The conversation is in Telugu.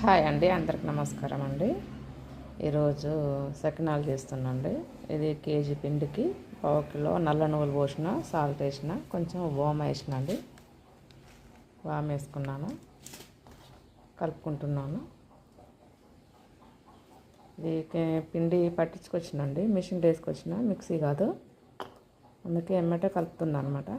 హాయ్ అండి అందరికి నమస్కారం అండి. ఈరోజు సకినాలు చేస్తున్నాండి ఇది కేజీ పిండికి పావు కిలో నల్ల నువ్వులు పోసిన సాల్ట్ వేసిన కొంచెం వామ్ వేసిన అండి వామ్ వేసుకున్నాను కలుపుకుంటున్నాను. ఇది పిండి పట్టించుకొచ్చినండి మిషన్ వేసుకొచ్చిన మిక్సీ కాదు. అందుకే ఎమ్మటే కలుపుతున్నాను అనమాట